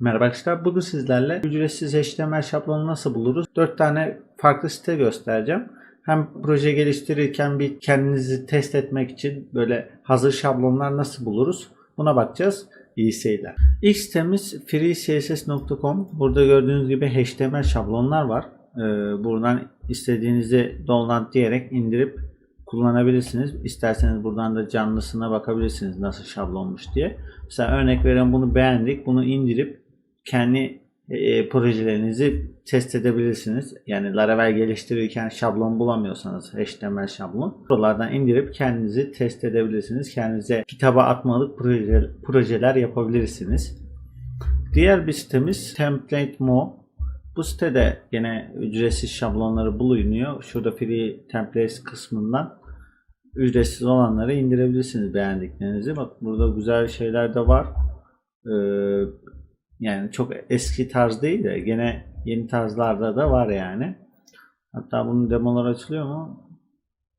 Merhaba arkadaşlar. Bugün sizlerle ücretsiz HTML şablonu nasıl buluruz? 4 tane farklı site göstereceğim. Hem proje geliştirirken bir kendinizi test etmek için böyle hazır şablonlar nasıl buluruz? Buna bakacağız. İyi seyirler. İlk sitemiz freecss.com. Burada gördüğünüz gibi HTML şablonlar var. Ee, buradan istediğinizi download diyerek indirip kullanabilirsiniz. İsterseniz buradan da canlısına bakabilirsiniz nasıl şablonmuş diye. Mesela örnek veren bunu beğendik. Bunu indirip kendi e, projelerinizi test edebilirsiniz. Yani Laravel geliştirirken şablon bulamıyorsanız HTML şablon buralardan indirip kendinizi test edebilirsiniz. Kendinize kitaba atmalık proje, projeler yapabilirsiniz. Diğer bir sitemiz Template Mo. Bu sitede yine ücretsiz şablonları bulunuyor. Şurada Free Templates kısmından ücretsiz olanları indirebilirsiniz beğendiklerinizi. Bak burada güzel şeyler de var. Ee, yani çok eski tarz değil de gene yeni tarzlarda da var yani. Hatta bunun demoları açılıyor mu?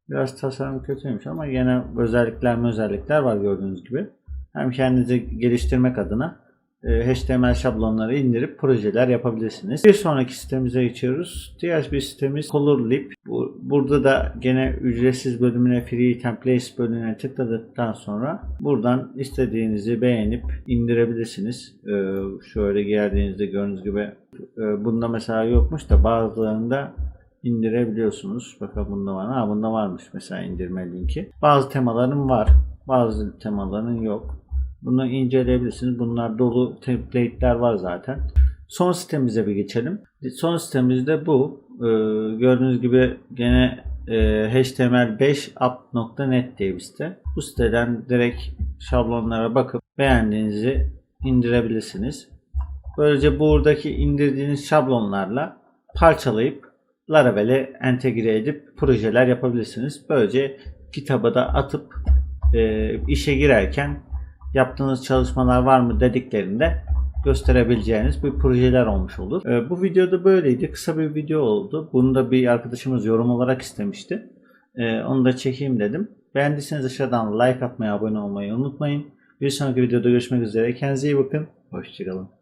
Biraz tasarım kötüymüş ama gene özellikler özellikler var gördüğünüz gibi. Hem kendinizi geliştirmek adına HTML şablonları indirip projeler yapabilirsiniz. Bir sonraki sitemize geçiyoruz. Diğer bir sitemiz Colorlib. Bu, burada da gene ücretsiz bölümüne Free Templates bölümüne tıkladıktan sonra buradan istediğinizi beğenip indirebilirsiniz. Ee, şöyle geldiğinizde gördüğünüz gibi e, bunda mesela yokmuş da bazılarında indirebiliyorsunuz. Bakalım bunda var? Ha bunda varmış mesela indirme linki. Bazı temaların var. Bazı temaların yok. Bunu inceleyebilirsiniz. Bunlar dolu template'ler var zaten. Son sitemize bir geçelim. Son sitemizde bu. Ee, gördüğünüz gibi gene e, HTML5 app.net diye bir site. Bu siteden direkt şablonlara bakıp beğendiğinizi indirebilirsiniz. Böylece buradaki indirdiğiniz şablonlarla parçalayıp Laravel'e entegre edip projeler yapabilirsiniz. Böylece kitaba da atıp e, işe girerken yaptığınız çalışmalar var mı dediklerinde gösterebileceğiniz bir projeler olmuş olur. Ee, bu videoda böyleydi. Kısa bir video oldu. Bunu da bir arkadaşımız yorum olarak istemişti. Ee, onu da çekeyim dedim. Beğendiyseniz aşağıdan like atmayı, abone olmayı unutmayın. Bir sonraki videoda görüşmek üzere. Kendinize iyi bakın. Hoşçakalın.